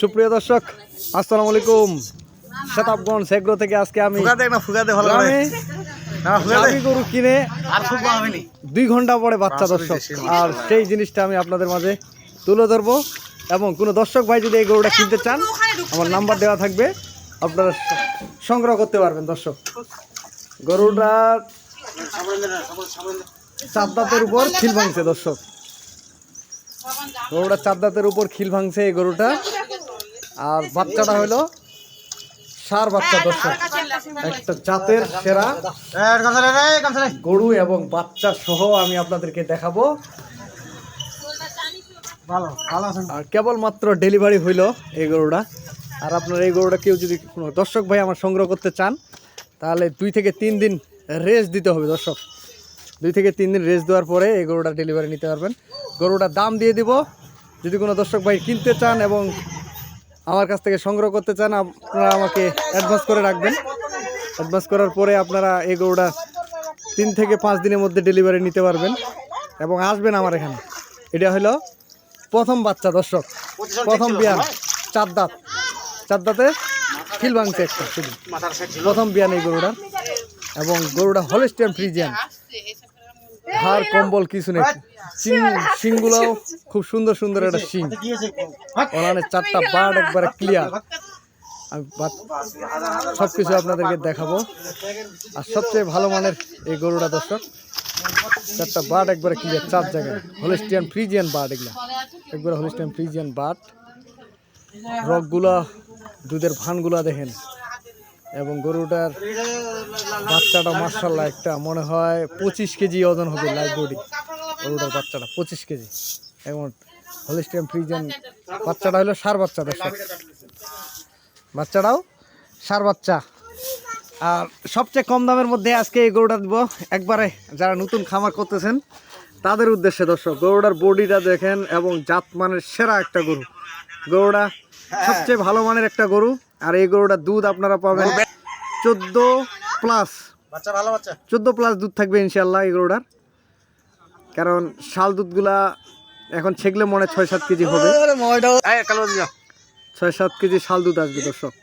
সুপ্রিয় দর্শক আসসালামু আলাইকুম। শতাবগঞ্জ সেগ্রো থেকে আজকে আমি গরু কিনে দুই ঘণ্টা পরে বাচ্চা দর্শক। আর সেই জিনিসটা আমি আপনাদের মাঝে তুলে ধরবো। এবং কোনো দর্শক ভাই যদি এই গরুটা কিনতে চান আমার নাম্বার দেওয়া থাকবে। আপনারা সংগ্রহ করতে পারবেন দর্শক। গরুটার চার দাঁতের উপর খিল ভাঙছে দর্শক। গরুটা চার দাঁতের উপর খিল ভাঙছে এই গরুটা। আর বাচ্চাটা হলো সার বাচ্চা দর্শক। একটা জাতের সেরা গরু এবং বাচ্চা সহ আমি আপনাদেরকে দেখাবো। আর কেবলমাত্র ডেলিভারি হইল এই গরুটা। আর আপনার এই গরুটা কেউ যদি কোনো দর্শক ভাই আমার সংগ্রহ করতে চান তাহলে দুই থেকে তিন দিন রেস্ট দিতে হবে দর্শক। দুই থেকে তিন দিন রেস্ট দেওয়ার পরে এই গরুটা ডেলিভারি নিতে পারবেন। গরুটার দাম দিয়ে দিব। যদি কোনো দর্শক ভাই কিনতে চান এবং আমার কাছ থেকে সংগ্রহ করতে চান, আপনারা আমাকে অ্যাডভান্স করে রাখবেন। অ্যাডভান্স করার পরে আপনারা এই গরুটা তিন থেকে পাঁচ দিনের মধ্যে ডেলিভারি নিতে পারবেন এবং আসবেন আমার এখানে। এটা হলো প্রথম বাচ্চা, দর্শক। প্রথম বিয়ান, চার দাঁত। চার দাঁতে খিল ভাঙছে একটা প্রথম বিয়ান এই গরুটার। এবং গরুটা হলিস্টিয়ান ফ্রিজিয়ান হাড় কম্বল কিছু নেই। শিং শিংগুলোও খুব সুন্দর সুন্দর একটা শিং ওখানে চারটা বার্ড একবারে ক্লিয়ার। আমি সব কিছু আপনাদেরকে দেখাবো। আর সবচেয়ে ভালো মানের এই গরুটা দর্শক চারটা বার্ড একবারে ক্লিয়ার চার জায়গায়। হলিস্টিয়ান ফ্রিজিয়ান বার্ড এগুলা। একবারে হলিস্টিয়ান ফ্রিজিয়ান বার্ড। রকগুলা দুধের ভানগুলা দেখেন। এবং গরুটার বাচ্চাটা মার্শাল্লাহ একটা মনে হয় পঁচিশ কেজি ওজন হবে লাইভ বডি গরুটার বাচ্চাটা পঁচিশ কেজি। এবং হলিস্টিয়ান ফ্রিজিয়ান বাচ্চাটা হলো সার বাচ্চা, দর্শক। বাচ্চাটাও সার বাচ্চা। আর সবচেয়ে কম দামের মধ্যে আজকে এই গরুটা দিব। একবারে যারা নতুন খামার করতেছেন, তাদের উদ্দেশ্যে দর্শক, গরুটার বডিটা দেখেন এবং জাত মানের সেরা একটা গরু। গরুটা সবচেয়ে ভালো মানের একটা গরু আর এই গরুটার দুধ আপনারা পাবেন চোদ্দ প্লাস বাচ্চা ভালো বাচ্চা। চোদ্দ প্লাস দুধ থাকবে ইনশাল্লাহ এই গরুটার। কারণ শাল দুধগুলা এখন ছেগলে মনে হয় ছয় সাত কেজি হবে। ছয় সাত কেজি শাল দুধ আসবে দর্শক।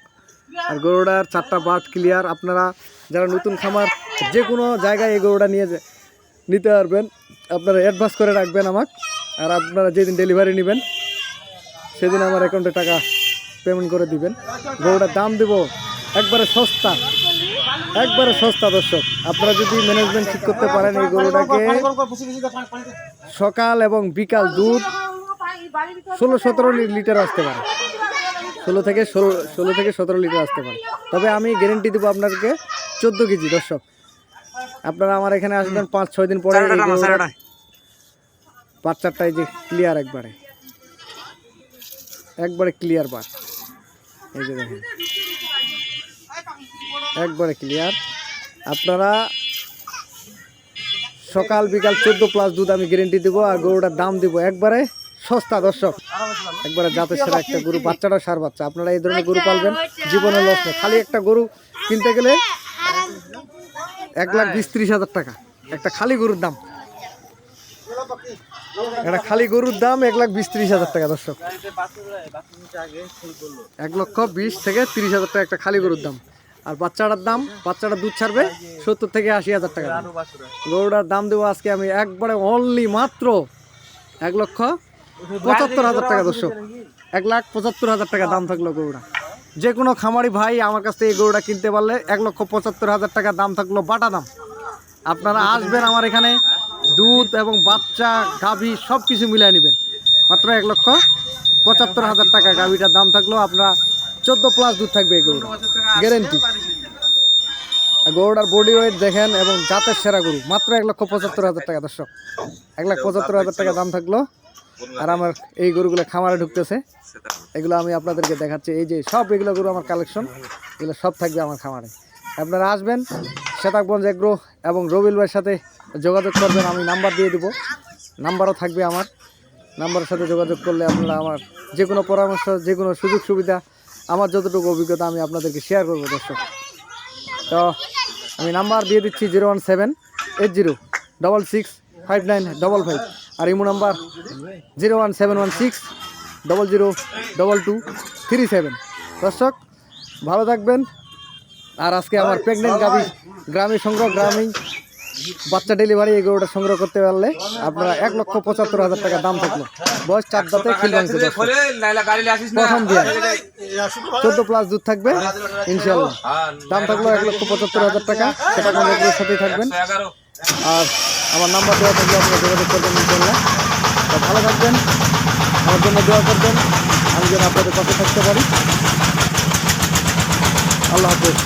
আর গরুটার চারটা বাট ক্লিয়ার আপনারা যারা নতুন খামার যে কোনো জায়গায় এই গরুটা নিয়ে নিতে পারবেন। আপনারা অ্যাডভান্স করে রাখবেন আমাকে আর আপনারা যেদিন ডেলিভারি নেবেন সেদিন আমার অ্যাকাউন্টে টাকা পেমেন্ট করে দিবেন। গরুটার দাম দেব একবারে সস্তা। একবারে সস্তা দর্শক। আপনারা যদি ম্যানেজমেন্ট ঠিক করতে পারেন এই গরুটাকে সকাল এবং বিকাল দুধ ষোলো সতেরো লিটার আসতে পারে। ষোলো থেকে ষোলো ষোলো থেকে সতেরো লিটার আসতে পারে। তবে আমি গ্যারেন্টি দেবো আপনাদেরকে চোদ্দ কেজি দর্শক। আপনারা আমার এখানে আসবেন পাঁচ ছয় দিন পরে গরুটার বাচ্চাটাই যে ক্লিয়ার একবারে। একবারে ক্লিয়ার বাট এই যে দেখেন। একবারে ক্লিয়ার আপনারা সকাল বিকাল চোদ্দ প্লাস দুধ আমি গ্যারেন্টি দেবো আর গরুটার দাম দিব একবারে সস্তা, দর্শক। একবারে জাতের সেরা একটা গরু, বাচ্চাটা সার বাচ্চা। আপনারা এই ধরনের গরু পালবেন, জীবনে লস নেই। খালি একটা গরু কিনতে গেলে এক লাখ বিশ ত্রিশ হাজার টাকা। একটা খালি গরুর দাম। একটা খালি গরুর দাম এক লাখ বিশ ত্রিশ হাজার টাকা, দর্শক। এক লক্ষ বিশ থেকে তিরিশ হাজার টাকা একটা খালি গরুর দাম। আর বাচ্চাটার দাম, বাচ্চাটা দুধ ছাড়বে সত্তর থেকে আশি হাজার টাকা গরুটার দাম দেবো আজকে আমি একবারে অনলি মাত্র এক লক্ষ পঁচাত্তর হাজার টাকা, দর্শক। এক লাখ পঁচাত্তর হাজার টাকা দাম থাকল গরুটা। যে কোনো খামারি ভাই আমার কাছ থেকে এই গরুটা কিনতে পারলে এক লক্ষ পঁচাত্তর হাজার টাকা দাম থাকল বাটা দাম। আপনারা আসবেন আমার এখানে দুধ এবং বাচ্চা, গাভী সব কিছু মিলিয়ে নেবেন। মাত্র এক লক্ষ পঁচাত্তর হাজার টাকা গাভীটার দাম থাকলেও আপনার চোদ্দ প্লাস দুধ থাকবে এই গরুটা গ্যারেন্টি গরুটার বডি ওয়েট দেখেন এবং জাতের সেরা গরু। মাত্র এক লক্ষ পঁচাত্তর হাজার টাকা, দর্শক। এক লাখ পঁচাত্তর হাজার টাকা দাম থাকল। আর আমার এই গরুগুলো খামারে ঢুকতেছে। এগুলো আমি আপনাদেরকে দেখাচ্ছি। এই যে সব এগুলো গরু আমার কালেকশন এগুলো সব থাকবে আমার খামারে। আপনারা আসবেন শ্বেতাকগঞ্জ এগ্রো এবং রবিল সাথে যোগাযোগ করবেন, আমি নাম্বার দিয়ে দেবো। নাম্বারও থাকবে আমার। নাম্বারের সাথে যোগাযোগ করলে আপনারা আমার যে কোনো পরামর্শ, যে কোনো সুযোগ সুবিধা, আমার যতটুকু অভিজ্ঞতা আমি আপনাদেরকে শেয়ার করব, দর্শক। তো, আমি নাম্বার দিয়ে দিচ্ছি zero one seven eight zero double six five nine double five. আর imo number zero one seven one six double zero double two three seven. দর্শক, ভালো থাকবেন। আর আজকে আমার প্রেগনেন্ট গাভি গ্রামীণ সংগ্রহ গ্রামীণ বাচ্চা ডেলিভারি এই গরুটা সংগ্রহ করতে পারলে আপনারা এক লক্ষ পঁচাত্তর হাজার টাকা দাম থাকল। বয়স চার দাঁতে দর্শক। প্রথম দিয়ে। চোদ্দ প্লাস দুধ থাকবে ইনশাল্লাহ দাম থাকল এক লক্ষ পঁচাত্তর হাজার টাকা। সেটা কোনো সাথেই থাকবেন। আর আমার নাম্বার দেওয়া থাকলে আপনারা যোগাযোগ করবেন ইনশাল্লাহ ভালো থাকবেন আমার জন্য দোয়া করবেন। আমি যেন আপনাদের পাশে থাকতে পারি। আল্লাহ হাফেজ।